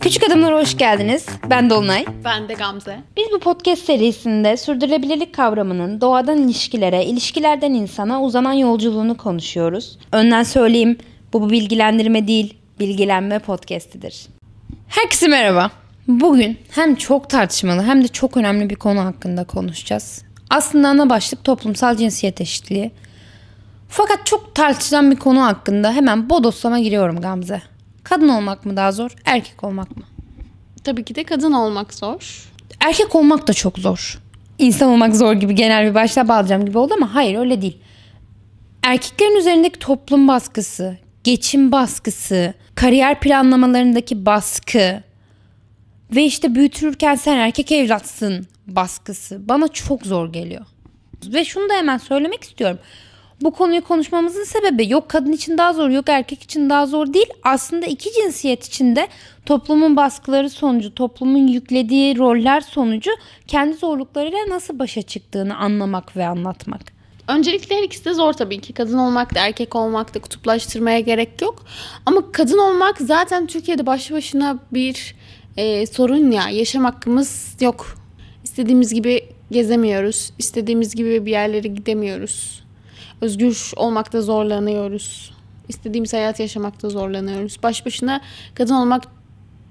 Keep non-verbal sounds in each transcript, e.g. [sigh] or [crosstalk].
Küçük Adımlara hoş geldiniz. Ben Dolunay. Ben de Gamze. Biz bu podcast serisinde sürdürülebilirlik kavramının doğadan ilişkilere, ilişkilerden insana uzanan yolculuğunu konuşuyoruz. Önden söyleyeyim, bu, bu bilgilendirme değil, bilgilenme podcastidir. Herkese merhaba. Bugün hem çok tartışmalı hem de çok önemli bir konu hakkında konuşacağız. Aslında ana başlık toplumsal cinsiyet eşitliği. Fakat çok tartışılan bir konu hakkında hemen bodoslama giriyorum Gamze. Kadın olmak mı daha zor, erkek olmak mı? Tabii ki de kadın olmak zor. Erkek olmak da çok zor. İnsan olmak zor gibi genel bir başlığa bağlayacağım gibi oldu ama hayır öyle değil. Erkeklerin üzerindeki toplum baskısı, geçim baskısı, kariyer planlamalarındaki baskı ve işte büyütülürken sen erkek evlatsın baskısı bana çok zor geliyor. Ve şunu da hemen söylemek istiyorum. Bu konuyu konuşmamızın sebebi yok kadın için daha zor yok erkek için daha zor değil. Aslında iki cinsiyet için de toplumun baskıları sonucu, toplumun yüklediği roller sonucu kendi zorluklarıyla nasıl başa çıktığını anlamak ve anlatmak. Öncelikle her ikisi de zor tabii ki. Kadın olmak da erkek olmak da kutuplaştırmaya gerek yok. Ama kadın olmak zaten Türkiye'de başlı başına bir e, sorun ya. Yaşam hakkımız yok. İstediğimiz gibi gezemiyoruz. İstediğimiz gibi bir yerlere gidemiyoruz. Özgür olmakta zorlanıyoruz. İstediğimiz hayat yaşamakta zorlanıyoruz. Baş başına kadın olmak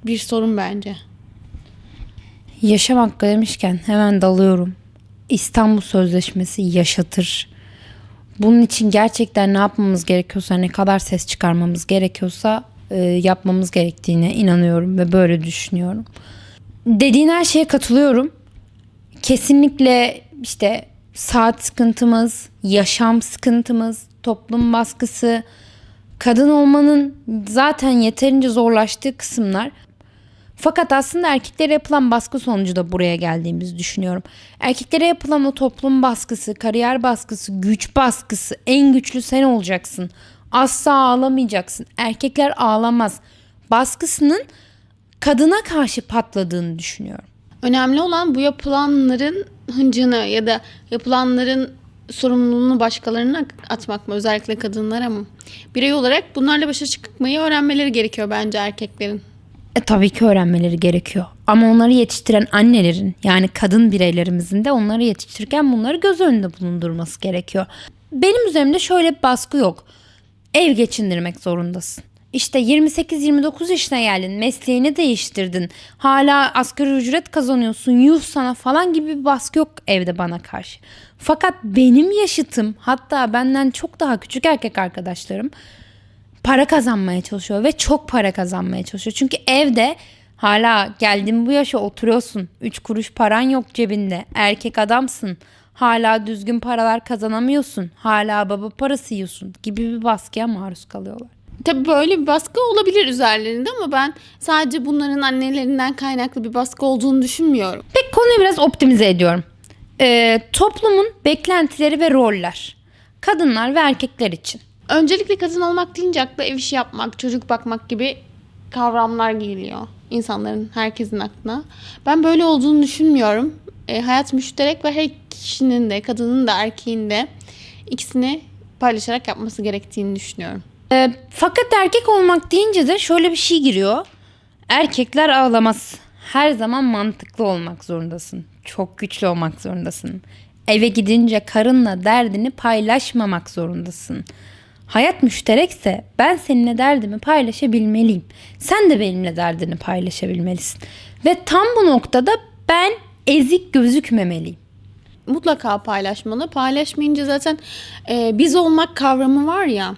bir sorun bence. Yaşam hakkı demişken hemen dalıyorum. İstanbul Sözleşmesi yaşatır. Bunun için gerçekten ne yapmamız gerekiyorsa, ne kadar ses çıkarmamız gerekiyorsa e, yapmamız gerektiğine inanıyorum ve böyle düşünüyorum. Dediğin her şeye katılıyorum. Kesinlikle işte saat sıkıntımız, yaşam sıkıntımız, toplum baskısı, kadın olmanın zaten yeterince zorlaştığı kısımlar fakat aslında erkeklere yapılan baskı sonucu da buraya geldiğimizi düşünüyorum. Erkeklere yapılan o toplum baskısı, kariyer baskısı, güç baskısı, en güçlü sen olacaksın. Asla ağlamayacaksın. Erkekler ağlamaz. Baskısının kadına karşı patladığını düşünüyorum. Önemli olan bu yapılanların hıncını ya da yapılanların sorumluluğunu başkalarına atmak mı? Özellikle kadınlara mı? Birey olarak bunlarla başa çıkmayı öğrenmeleri gerekiyor bence erkeklerin. E, tabii ki öğrenmeleri gerekiyor. Ama onları yetiştiren annelerin yani kadın bireylerimizin de onları yetiştirirken bunları göz önünde bulundurması gerekiyor. Benim üzerimde şöyle bir baskı yok. Ev geçindirmek zorundasın. İşte 28-29 yaşına geldin, mesleğini değiştirdin. Hala asgari ücret kazanıyorsun, yuh sana falan gibi bir baskı yok evde bana karşı. Fakat benim yaşıtım, hatta benden çok daha küçük erkek arkadaşlarım para kazanmaya çalışıyor ve çok para kazanmaya çalışıyor. Çünkü evde hala geldin bu yaşa oturuyorsun. 3 kuruş paran yok cebinde. Erkek adamsın. Hala düzgün paralar kazanamıyorsun. Hala baba parası yiyorsun gibi bir baskıya maruz kalıyorlar. Tabii böyle bir baskı olabilir üzerlerinde ama ben sadece bunların annelerinden kaynaklı bir baskı olduğunu düşünmüyorum. Peki konuyu biraz optimize ediyorum. Ee, toplumun beklentileri ve roller. Kadınlar ve erkekler için. Öncelikle kadın olmak deyince akla ev işi yapmak, çocuk bakmak gibi kavramlar geliyor insanların, herkesin aklına. Ben böyle olduğunu düşünmüyorum. E, hayat müşterek ve her kişinin de, kadının da, erkeğin de ikisini paylaşarak yapması gerektiğini düşünüyorum. Ee, fakat erkek olmak deyince de şöyle bir şey giriyor. Erkekler ağlamaz. Her zaman mantıklı olmak zorundasın. Çok güçlü olmak zorundasın. Eve gidince karınla derdini paylaşmamak zorundasın. Hayat müşterekse ben seninle derdimi paylaşabilmeliyim. Sen de benimle derdini paylaşabilmelisin. Ve tam bu noktada ben ezik gözükmemeliyim. Mutlaka paylaşmalı. Paylaşmayınca zaten e, biz olmak kavramı var ya.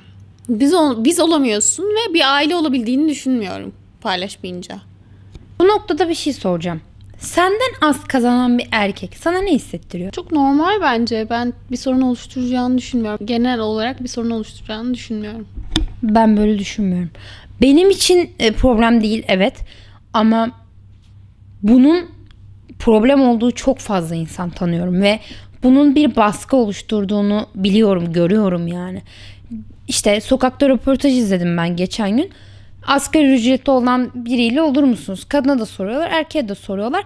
Biz ol, biz olamıyorsun ve bir aile olabildiğini düşünmüyorum paylaşmayınca. Bu noktada bir şey soracağım. Senden az kazanan bir erkek sana ne hissettiriyor? Çok normal bence. Ben bir sorun oluşturacağını düşünmüyorum. Genel olarak bir sorun oluşturacağını düşünmüyorum. Ben böyle düşünmüyorum. Benim için e, problem değil evet ama bunun problem olduğu çok fazla insan tanıyorum ve bunun bir baskı oluşturduğunu biliyorum, görüyorum yani. İşte sokakta röportaj izledim ben geçen gün. Asgari ücretli olan biriyle olur musunuz? Kadına da soruyorlar, erkeğe de soruyorlar.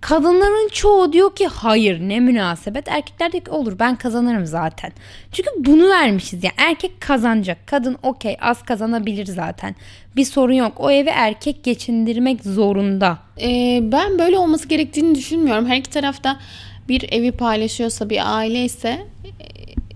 Kadınların çoğu diyor ki hayır ne münasebet. Erkekler diyor ki olur ben kazanırım zaten. Çünkü bunu vermişiz yani erkek kazanacak. Kadın okey az kazanabilir zaten. Bir sorun yok. O evi erkek geçindirmek zorunda. Ee, ben böyle olması gerektiğini düşünmüyorum. Her iki tarafta bir evi paylaşıyorsa, bir aile ise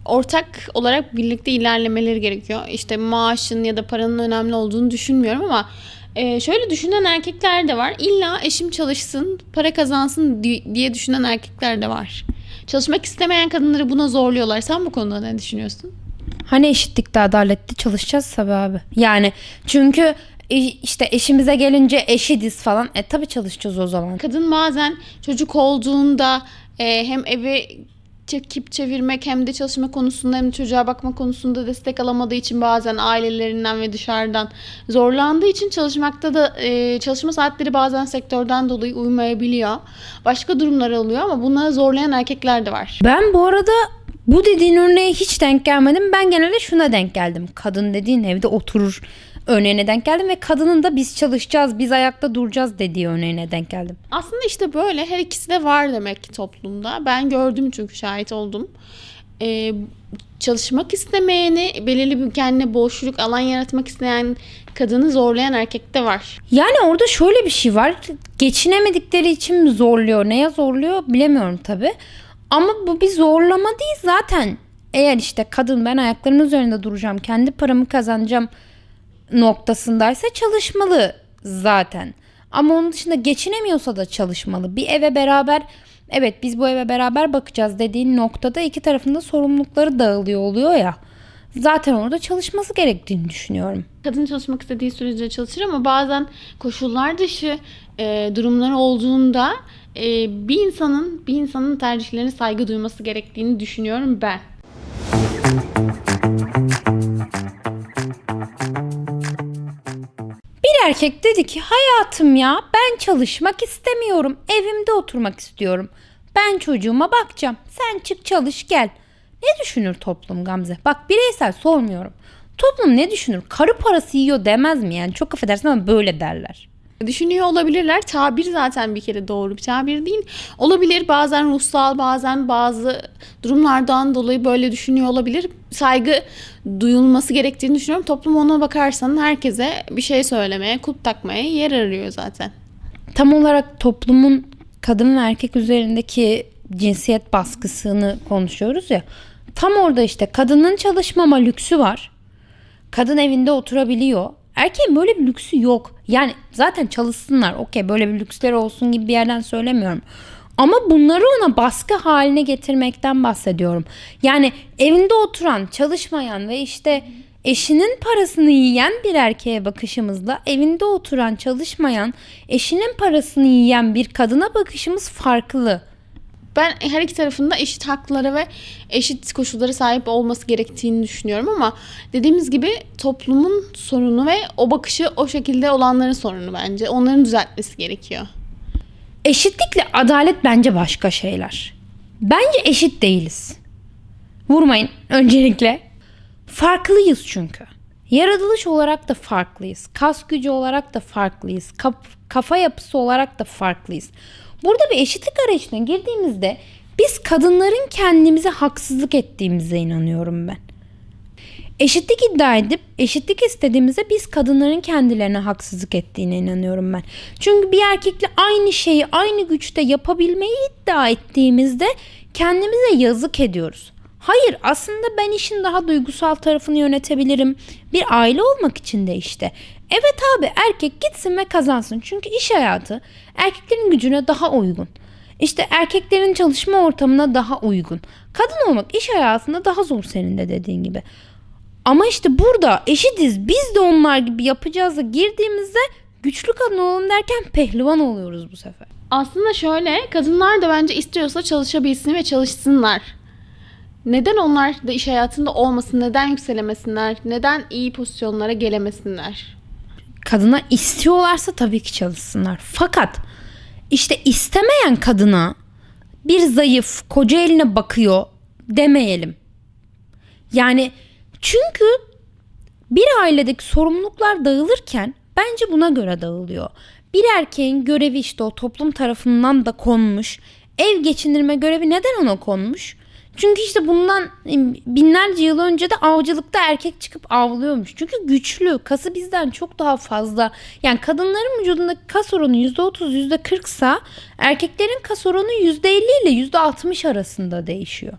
ortak olarak birlikte ilerlemeleri gerekiyor. İşte maaşın ya da paranın önemli olduğunu düşünmüyorum ama e, şöyle düşünen erkekler de var. İlla eşim çalışsın, para kazansın di- diye düşünen erkekler de var. Çalışmak istemeyen kadınları buna zorluyorlar. Sen bu konuda ne düşünüyorsun? Hani eşitlikte adaletli çalışacağız tabii abi. Yani çünkü işte eşimize gelince eşitiz falan. E tabii çalışacağız o zaman. Kadın bazen çocuk olduğunda e, hem evi çekip çevirmek hem de çalışma konusunda hem de çocuğa bakma konusunda destek alamadığı için bazen ailelerinden ve dışarıdan zorlandığı için çalışmakta da e, çalışma saatleri bazen sektörden dolayı uymayabiliyor. Başka durumlar oluyor ama bunları zorlayan erkekler de var. Ben bu arada bu dediğin örneğe hiç denk gelmedim. Ben genelde şuna denk geldim. Kadın dediğin evde oturur örneğine denk geldim ve kadının da biz çalışacağız, biz ayakta duracağız dediği örneğine denk geldim. Aslında işte böyle her ikisi de var demek ki toplumda. Ben gördüm çünkü şahit oldum. Ee, çalışmak istemeyeni, belirli bir kendine boşluk alan yaratmak isteyen kadını zorlayan erkek de var. Yani orada şöyle bir şey var. Geçinemedikleri için mi zorluyor, neye zorluyor bilemiyorum tabii. Ama bu bir zorlama değil zaten. Eğer işte kadın ben ayaklarımın üzerinde duracağım, kendi paramı kazanacağım noktasındaysa çalışmalı zaten. Ama onun dışında geçinemiyorsa da çalışmalı. Bir eve beraber evet biz bu eve beraber bakacağız dediğin noktada iki tarafında sorumlulukları dağılıyor oluyor ya. Zaten orada çalışması gerektiğini düşünüyorum. Kadın çalışmak istediği sürece çalışır ama bazen koşullar dışı e, durumlar olduğunda e, bir insanın bir insanın tercihlerine saygı duyması gerektiğini düşünüyorum ben. Erkek dedi ki hayatım ya ben çalışmak istemiyorum. Evimde oturmak istiyorum. Ben çocuğuma bakacağım. Sen çık çalış gel. Ne düşünür toplum Gamze? Bak bireysel sormuyorum. Toplum ne düşünür? Karı parası yiyor demez mi yani? Çok affedersin ama böyle derler. Düşünüyor olabilirler. Tabir zaten bir kere doğru bir tabir değil. Olabilir bazen ruhsal bazen bazı durumlardan dolayı böyle düşünüyor olabilir. Saygı duyulması gerektiğini düşünüyorum. Toplum ona bakarsan herkese bir şey söylemeye, kulp takmaya yer arıyor zaten. Tam olarak toplumun kadın ve erkek üzerindeki cinsiyet baskısını konuşuyoruz ya. Tam orada işte kadının çalışmama lüksü var. Kadın evinde oturabiliyor. Erkeğin böyle bir lüksü yok. Yani zaten çalışsınlar. Okey böyle bir lüksleri olsun gibi bir yerden söylemiyorum. Ama bunları ona baskı haline getirmekten bahsediyorum. Yani evinde oturan, çalışmayan ve işte eşinin parasını yiyen bir erkeğe bakışımızla evinde oturan, çalışmayan, eşinin parasını yiyen bir kadına bakışımız farklı. Ben her iki tarafında eşit haklara ve eşit koşullara sahip olması gerektiğini düşünüyorum ama dediğimiz gibi toplumun sorunu ve o bakışı o şekilde olanların sorunu bence. Onların düzeltmesi gerekiyor. Eşitlikle adalet bence başka şeyler. Bence eşit değiliz. Vurmayın öncelikle. Farklıyız çünkü. Yaratılış olarak da farklıyız. Kas gücü olarak da farklıyız. Kaf- kafa yapısı olarak da farklıyız. Burada bir eşitlik arayışına girdiğimizde biz kadınların kendimize haksızlık ettiğimize inanıyorum ben. Eşitlik iddia edip eşitlik istediğimizde biz kadınların kendilerine haksızlık ettiğine inanıyorum ben. Çünkü bir erkekle aynı şeyi aynı güçte yapabilmeyi iddia ettiğimizde kendimize yazık ediyoruz. Hayır aslında ben işin daha duygusal tarafını yönetebilirim. Bir aile olmak için de işte. Evet abi erkek gitsin ve kazansın. Çünkü iş hayatı erkeklerin gücüne daha uygun. İşte erkeklerin çalışma ortamına daha uygun. Kadın olmak iş hayatında daha zor senin de dediğin gibi. Ama işte burada eşitiz biz de onlar gibi yapacağız da girdiğimizde güçlü kadın olalım derken pehlivan oluyoruz bu sefer. Aslında şöyle kadınlar da bence istiyorsa çalışabilsin ve çalışsınlar. Neden onlar da iş hayatında olmasın? Neden yükselemesinler? Neden iyi pozisyonlara gelemesinler? Kadına istiyorlarsa tabii ki çalışsınlar. Fakat işte istemeyen kadına bir zayıf koca eline bakıyor demeyelim. Yani çünkü bir ailedeki sorumluluklar dağılırken bence buna göre dağılıyor. Bir erkeğin görevi işte o toplum tarafından da konmuş. Ev geçindirme görevi neden ona konmuş? Çünkü işte bundan e, binlerce yıl önce de avcılıkta erkek çıkıp avlıyormuş. Çünkü güçlü, kası bizden çok daha fazla. Yani kadınların vücudundaki kas oranı %30, %40 sa erkeklerin kas oranı %50 ile %60 arasında değişiyor.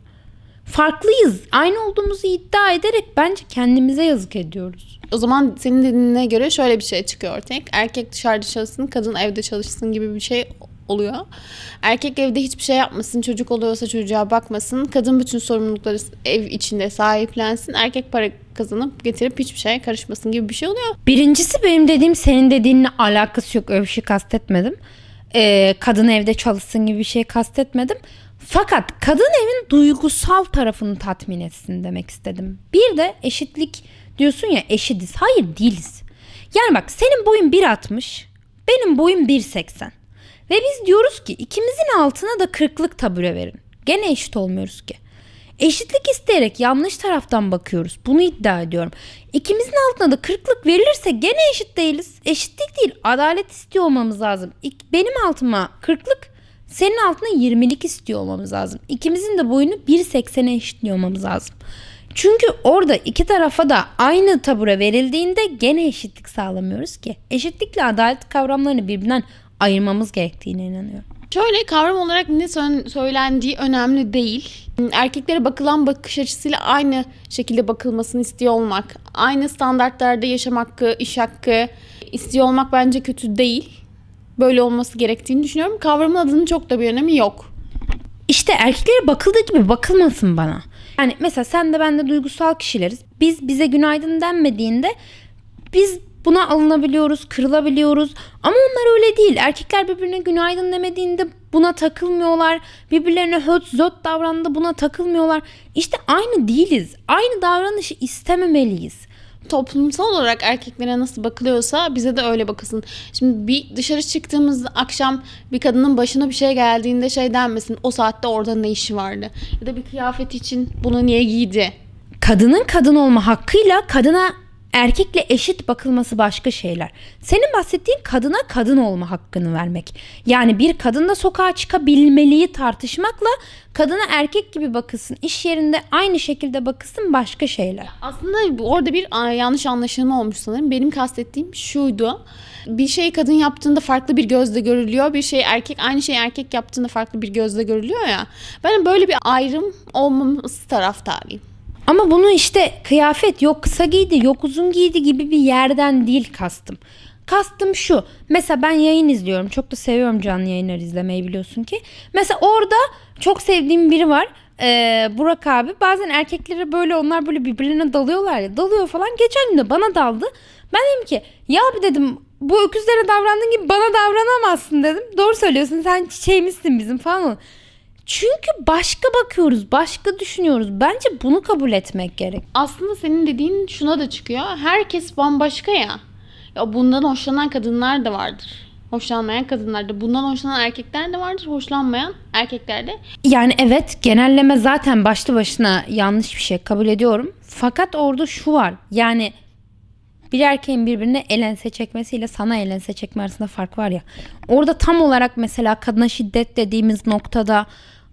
Farklıyız. Aynı olduğumuzu iddia ederek bence kendimize yazık ediyoruz. O zaman senin dediğine göre şöyle bir şey çıkıyor ortaya. Erkek dışarıda çalışsın, kadın evde çalışsın gibi bir şey oluyor. Erkek evde hiçbir şey yapmasın, çocuk oluyorsa çocuğa bakmasın. Kadın bütün sorumlulukları ev içinde sahiplensin. Erkek para kazanıp getirip hiçbir şeye karışmasın gibi bir şey oluyor. Birincisi benim dediğim senin dediğinle alakası yok. Öyle bir şey kastetmedim. Ee, kadın evde çalışsın gibi bir şey kastetmedim. Fakat kadın evin duygusal tarafını tatmin etsin demek istedim. Bir de eşitlik diyorsun ya eşitiz. Hayır değiliz. Yani bak senin boyun 1.60 benim boyum 1.80. Ve biz diyoruz ki ikimizin altına da kırklık tabure verin. Gene eşit olmuyoruz ki. Eşitlik isteyerek yanlış taraftan bakıyoruz. Bunu iddia ediyorum. İkimizin altına da kırklık verilirse gene eşit değiliz. Eşitlik değil, adalet istiyor olmamız lazım. Benim altıma kırklık, senin altına 20'lik istiyor olmamız lazım. İkimizin de boyunu 1.80'e eşitliyor olmamız lazım. Çünkü orada iki tarafa da aynı tabura verildiğinde gene eşitlik sağlamıyoruz ki. Eşitlikle adalet kavramlarını birbirinden ayırmamız gerektiğine inanıyorum. Şöyle kavram olarak ne sö- söylendiği önemli değil. Erkeklere bakılan bakış açısıyla aynı şekilde bakılmasını istiyor olmak, aynı standartlarda yaşam hakkı, iş hakkı istiyor olmak bence kötü değil. Böyle olması gerektiğini düşünüyorum. Kavramın adının çok da bir önemi yok. İşte erkeklere bakıldığı gibi bakılmasın bana. Yani mesela sen de ben de duygusal kişileriz. Biz bize günaydın denmediğinde biz buna alınabiliyoruz, kırılabiliyoruz. Ama onlar öyle değil. Erkekler birbirine günaydın demediğinde buna takılmıyorlar. Birbirlerine höt zöt davrandı buna takılmıyorlar. İşte aynı değiliz. Aynı davranışı istememeliyiz. toplumsal olarak erkeklere nasıl bakılıyorsa bize de öyle bakılsın. Şimdi bir dışarı çıktığımız akşam bir kadının başına bir şey geldiğinde şey denmesin o saatte orada ne işi vardı? Ya da bir kıyafet için bunu niye giydi? kadının kadın olma hakkıyla kadına erkekle eşit bakılması başka şeyler. Senin bahsettiğin kadına kadın olma hakkını vermek. Yani bir kadın da sokağa çıkabilmeliyi tartışmakla kadına erkek gibi bakılsın, iş yerinde aynı şekilde bakılsın başka şeyler. Aslında orada bir yanlış anlaşılma olmuş sanırım. Benim kastettiğim şuydu. Bir şey kadın yaptığında farklı bir gözle görülüyor. Bir şey erkek aynı şey erkek yaptığında farklı bir gözle görülüyor ya. Ben böyle bir ayrım olmaması taraftarıyım. Ama bunu işte kıyafet yok kısa giydi yok uzun giydi gibi bir yerden değil kastım. Kastım şu. Mesela ben yayın izliyorum. Çok da seviyorum canlı yayınları izlemeyi biliyorsun ki. Mesela orada çok sevdiğim biri var. Ee, Burak abi. Bazen erkeklere böyle onlar böyle birbirine dalıyorlar ya. Dalıyor falan. Geçen gün de bana daldı. Ben dedim ki ya abi dedim bu öküzlere davrandığın gibi bana davranamazsın dedim. Doğru söylüyorsun sen çiçeğimizsin bizim falan. Çünkü başka bakıyoruz, başka düşünüyoruz. Bence bunu kabul etmek gerek. Aslında senin dediğin şuna da çıkıyor. Herkes bambaşka ya. Ya bundan hoşlanan kadınlar da vardır. Hoşlanmayan kadınlar da. Bundan hoşlanan erkekler de vardır. Hoşlanmayan erkekler de. Yani evet genelleme zaten başlı başına yanlış bir şey kabul ediyorum. Fakat orada şu var. Yani bir erkeğin birbirine elense çekmesiyle sana elense çekme arasında fark var ya. Orada tam olarak mesela kadına şiddet dediğimiz noktada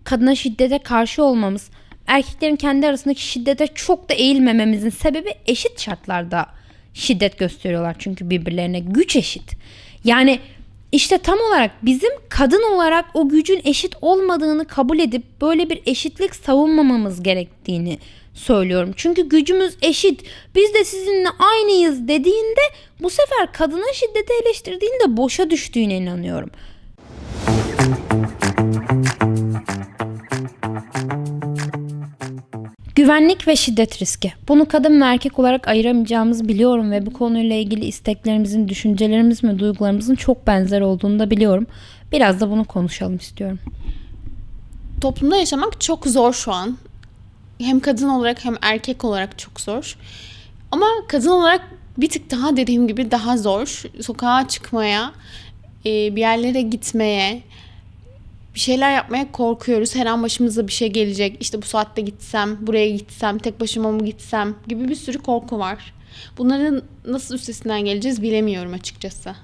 kadına şiddete karşı olmamız, erkeklerin kendi arasındaki şiddete çok da eğilmememizin sebebi eşit şartlarda şiddet gösteriyorlar çünkü birbirlerine güç eşit. Yani işte tam olarak bizim kadın olarak o gücün eşit olmadığını kabul edip böyle bir eşitlik savunmamamız gerektiğini söylüyorum. Çünkü gücümüz eşit. Biz de sizinle aynıyız dediğinde bu sefer kadına şiddeti eleştirdiğinde boşa düştüğüne inanıyorum. Güvenlik ve şiddet riski. Bunu kadın ve erkek olarak ayıramayacağımızı biliyorum ve bu konuyla ilgili isteklerimizin, düşüncelerimiz ve duygularımızın çok benzer olduğunu da biliyorum. Biraz da bunu konuşalım istiyorum. Toplumda yaşamak çok zor şu an. Hem kadın olarak hem erkek olarak çok zor. Ama kadın olarak bir tık daha dediğim gibi daha zor. Sokağa çıkmaya, e, bir yerlere gitmeye, bir şeyler yapmaya korkuyoruz. Her an başımıza bir şey gelecek. İşte bu saatte gitsem, buraya gitsem, tek başıma mı gitsem gibi bir sürü korku var. Bunların nasıl üstesinden geleceğiz bilemiyorum açıkçası.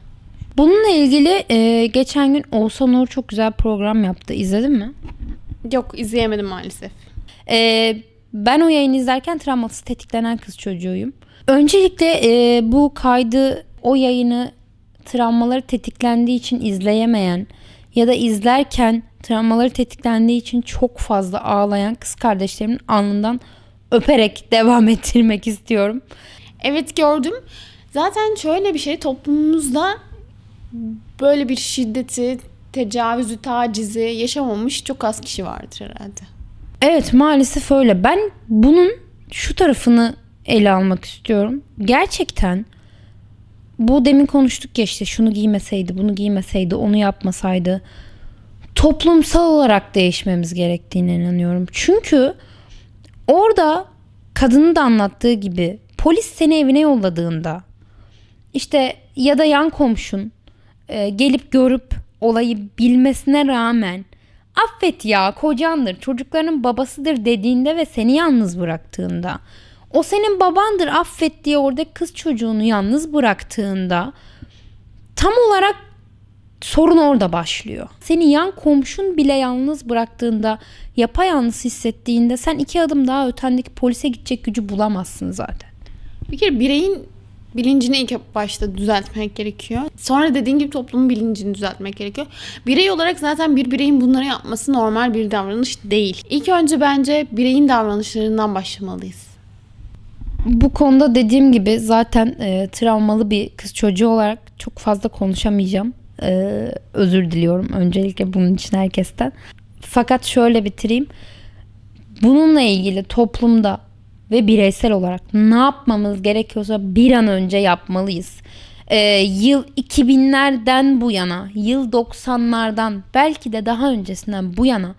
Bununla ilgili e, geçen gün Oğuzhan Uğur çok güzel program yaptı. İzledin mi? Yok izleyemedim maalesef. E, ben o yayını izlerken travması tetiklenen kız çocuğuyum. Öncelikle e, bu kaydı o yayını travmaları tetiklendiği için izleyemeyen ya da izlerken travmaları tetiklendiği için çok fazla ağlayan kız kardeşlerimin alnından öperek [laughs] devam ettirmek istiyorum. Evet gördüm. Zaten şöyle bir şey toplumumuzda böyle bir şiddeti, tecavüzü, tacizi yaşamamış çok az kişi vardır herhalde. Evet maalesef öyle. Ben bunun şu tarafını ele almak istiyorum. Gerçekten bu demin konuştuk ya işte şunu giymeseydi, bunu giymeseydi, onu yapmasaydı toplumsal olarak değişmemiz gerektiğine inanıyorum. Çünkü orada kadının da anlattığı gibi polis seni evine yolladığında işte ya da yan komşun e, gelip görüp olayı bilmesine rağmen affet ya kocandır çocuklarının babasıdır dediğinde ve seni yalnız bıraktığında o senin babandır affet diye orada kız çocuğunu yalnız bıraktığında tam olarak sorun orada başlıyor. Seni yan komşun bile yalnız bıraktığında yapayalnız hissettiğinde sen iki adım daha ötendeki polise gidecek gücü bulamazsın zaten. Bir kere bireyin bilincini ilk başta düzeltmek gerekiyor. Sonra dediğin gibi toplumun bilincini düzeltmek gerekiyor. Birey olarak zaten bir bireyin bunları yapması normal bir davranış değil. İlk önce bence bireyin davranışlarından başlamalıyız. Bu konuda dediğim gibi zaten e, travmalı bir kız çocuğu olarak çok fazla konuşamayacağım. E, özür diliyorum öncelikle bunun için herkesten. Fakat şöyle bitireyim. Bununla ilgili toplumda ve bireysel olarak ne yapmamız gerekiyorsa bir an önce yapmalıyız. E, yıl 2000'lerden bu yana, yıl 90'lardan belki de daha öncesinden bu yana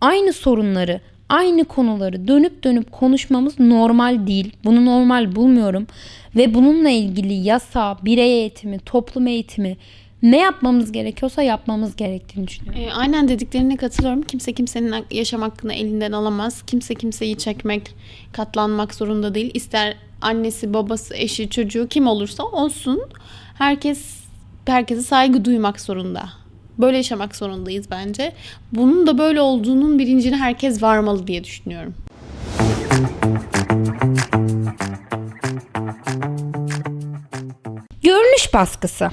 aynı sorunları, aynı konuları dönüp dönüp konuşmamız normal değil. Bunu normal bulmuyorum ve bununla ilgili yasa, birey eğitimi, toplum eğitimi ne yapmamız gerekiyorsa yapmamız gerektiğini düşünüyorum. E, aynen dediklerine katılıyorum. Kimse kimsenin yaşam hakkını elinden alamaz. Kimse kimseyi çekmek, katlanmak zorunda değil. İster annesi, babası, eşi, çocuğu kim olursa olsun. Herkes herkese saygı duymak zorunda. Böyle yaşamak zorundayız bence. Bunun da böyle olduğunun bilincine herkes varmalı diye düşünüyorum. Görünüş baskısı.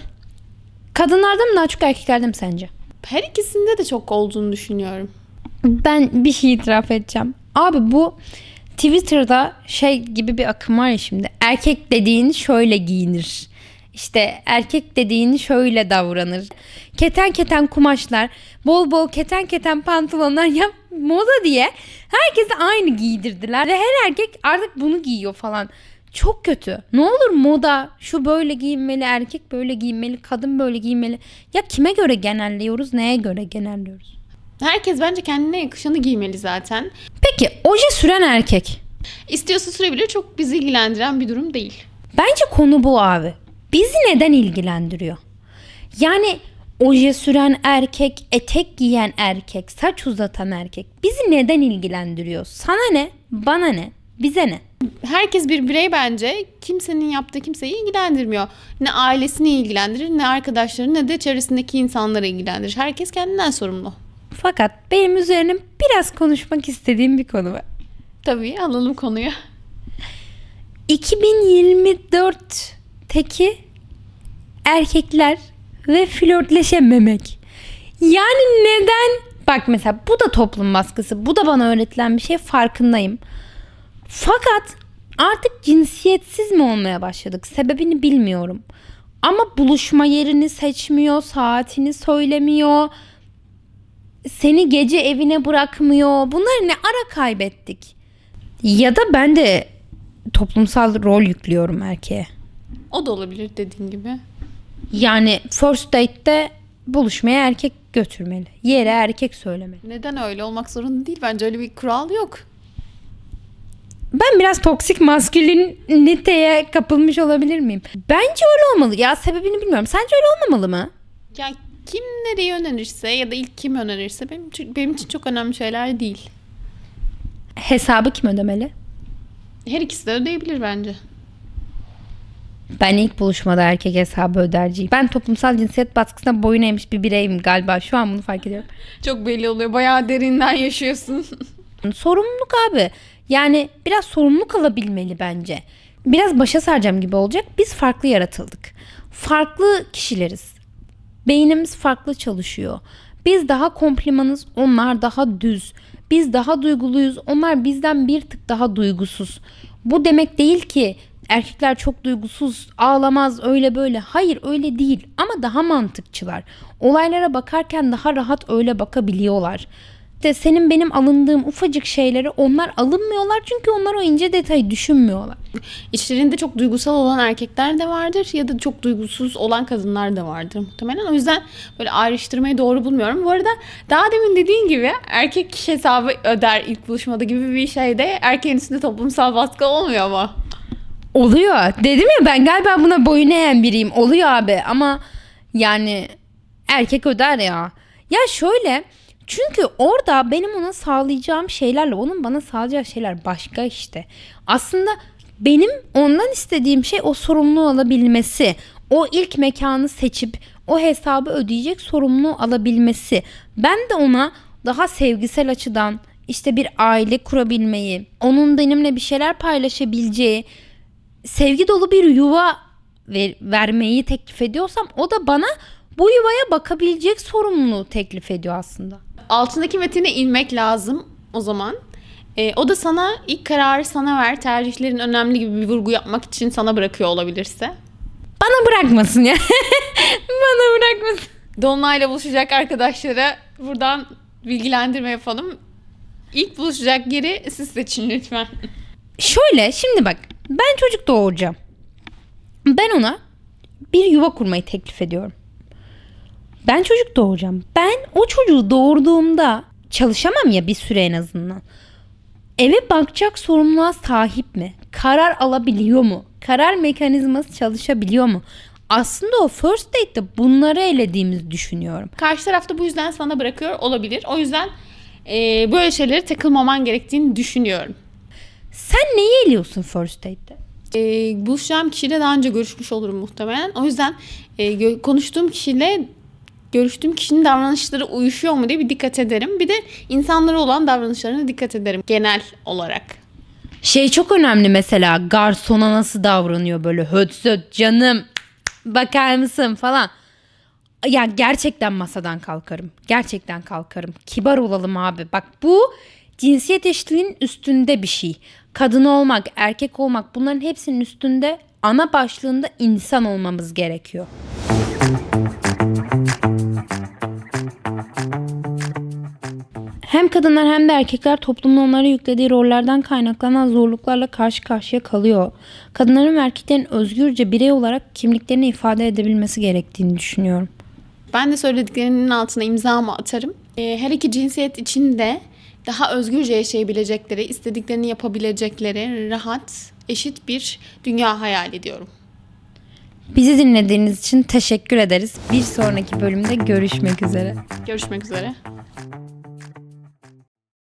Kadınlarda mı daha çok erkeklerde mi sence? Her ikisinde de çok olduğunu düşünüyorum. Ben bir şey itiraf edeceğim. Abi bu Twitter'da şey gibi bir akım var ya şimdi. Erkek dediğin şöyle giyinir. İşte erkek dediğin şöyle davranır. Keten keten kumaşlar, bol bol keten keten pantolonlar [laughs] ya moda diye herkese aynı giydirdiler. Ve her erkek artık bunu giyiyor falan. Çok kötü. Ne olur moda şu böyle giyinmeli, erkek böyle giyinmeli, kadın böyle giyinmeli. Ya kime göre genelliyoruz, neye göre genelliyoruz? Herkes bence kendine yakışanı giymeli zaten. Peki oje süren erkek. İstiyorsa sürebilir. Çok bizi ilgilendiren bir durum değil. Bence konu bu abi. Bizi neden ilgilendiriyor? Yani oje süren erkek, etek giyen erkek, saç uzatan erkek bizi neden ilgilendiriyor? Sana ne? Bana ne? Bize ne? Herkes bir birey bence. Kimsenin yaptığı kimseyi ilgilendirmiyor. Ne ailesini ilgilendirir, ne arkadaşları, ne de çevresindeki insanları ilgilendirir. Herkes kendinden sorumlu. Fakat benim üzerine biraz konuşmak istediğim bir konu var. Tabii alalım konuyu. 2024'teki erkekler ve flörtleşememek. Yani neden? Bak mesela bu da toplum baskısı. Bu da bana öğretilen bir şey farkındayım. Fakat artık cinsiyetsiz mi olmaya başladık? Sebebini bilmiyorum. Ama buluşma yerini seçmiyor, saatini söylemiyor. Seni gece evine bırakmıyor. Bunları ne ara kaybettik? Ya da ben de toplumsal rol yüklüyorum erkeğe. O da olabilir dediğin gibi. Yani first date'te buluşmaya erkek götürmeli. Yere erkek söylemeli. Neden öyle olmak zorunda değil. Bence öyle bir kural yok. Ben biraz toksik masküliniteye kapılmış olabilir miyim? Bence öyle olmalı. Ya sebebini bilmiyorum. Sence öyle olmamalı mı? Ya kim nereye önerirse ya da ilk kim önerirse benim, için- benim için çok önemli şeyler değil. Hesabı kim ödemeli? Her ikisi de ödeyebilir bence. Ben ilk buluşmada erkek hesabı öderciyim. Ben toplumsal cinsiyet baskısına boyun eğmiş bir bireyim galiba. Şu an bunu fark ediyorum. Çok belli oluyor. Bayağı derinden yaşıyorsun. Sorumluluk abi. Yani biraz sorumluluk alabilmeli bence. Biraz başa saracağım gibi olacak. Biz farklı yaratıldık. Farklı kişileriz. Beynimiz farklı çalışıyor. Biz daha komplimanız, onlar daha düz. Biz daha duyguluyuz, onlar bizden bir tık daha duygusuz. Bu demek değil ki erkekler çok duygusuz, ağlamaz öyle böyle. Hayır öyle değil ama daha mantıkçılar. Olaylara bakarken daha rahat öyle bakabiliyorlar. De senin benim alındığım ufacık şeyleri onlar alınmıyorlar çünkü onlar o ince detayı düşünmüyorlar. İçlerinde çok duygusal olan erkekler de vardır ya da çok duygusuz olan kadınlar da vardır muhtemelen. O yüzden böyle ayrıştırmayı doğru bulmuyorum. Bu arada daha demin dediğin gibi erkek hesabı öder ilk buluşmada gibi bir şeyde erkeğin üstünde toplumsal baskı olmuyor ama. Oluyor. Dedim ya ben galiba buna boyun eğen biriyim. Oluyor abi ama yani erkek öder ya. Ya şöyle çünkü orada benim ona sağlayacağım şeylerle onun bana sağlayacağı şeyler başka işte. Aslında benim ondan istediğim şey o sorumluluğu alabilmesi. O ilk mekanı seçip o hesabı ödeyecek sorumluluğu alabilmesi. Ben de ona daha sevgisel açıdan işte bir aile kurabilmeyi, onun benimle bir şeyler paylaşabileceği, sevgi dolu bir yuva ver- vermeyi teklif ediyorsam o da bana bu yuvaya bakabilecek sorumluluğu teklif ediyor aslında. Altındaki metine inmek lazım o zaman. Ee, o da sana ilk kararı sana ver. Tercihlerin önemli gibi bir vurgu yapmak için sana bırakıyor olabilirse. Bana bırakmasın ya. [laughs] bana bırakmasın. Dolunay'la buluşacak arkadaşlara buradan bilgilendirme yapalım. İlk buluşacak yeri siz seçin lütfen. Şöyle şimdi bak ben çocuk doğuracağım. Ben ona bir yuva kurmayı teklif ediyorum. Ben çocuk doğuracağım. Ben o çocuğu doğurduğumda çalışamam ya bir süre en azından. Eve bakacak sorumluluğa sahip mi? Karar alabiliyor mu? Karar mekanizması çalışabiliyor mu? Aslında o first date'te bunları elediğimizi düşünüyorum. Karşı tarafta bu yüzden sana bırakıyor olabilir. O yüzden e, böyle şeylere takılmaman gerektiğini düşünüyorum. Sen neyi eliyorsun first date'te? E, buluşacağım kişiyle daha önce görüşmüş olurum muhtemelen. O yüzden e, konuştuğum kişiyle görüştüğüm kişinin davranışları uyuşuyor mu diye bir dikkat ederim. Bir de insanlara olan davranışlarına dikkat ederim genel olarak. Şey çok önemli mesela garsona nasıl davranıyor böyle höt söt canım bakar mısın falan. Ya gerçekten masadan kalkarım. Gerçekten kalkarım. Kibar olalım abi. Bak bu cinsiyet eşitliğinin üstünde bir şey. Kadın olmak, erkek olmak bunların hepsinin üstünde ana başlığında insan olmamız gerekiyor. Hem kadınlar hem de erkekler toplumun onlara yüklediği rollerden kaynaklanan zorluklarla karşı karşıya kalıyor. Kadınların ve erkeklerin özgürce birey olarak kimliklerini ifade edebilmesi gerektiğini düşünüyorum. Ben de söylediklerinin altına imzamı atarım. Ee, her iki cinsiyet için de daha özgürce yaşayabilecekleri, istediklerini yapabilecekleri rahat, eşit bir dünya hayal ediyorum. Bizi dinlediğiniz için teşekkür ederiz. Bir sonraki bölümde görüşmek üzere. Görüşmek üzere.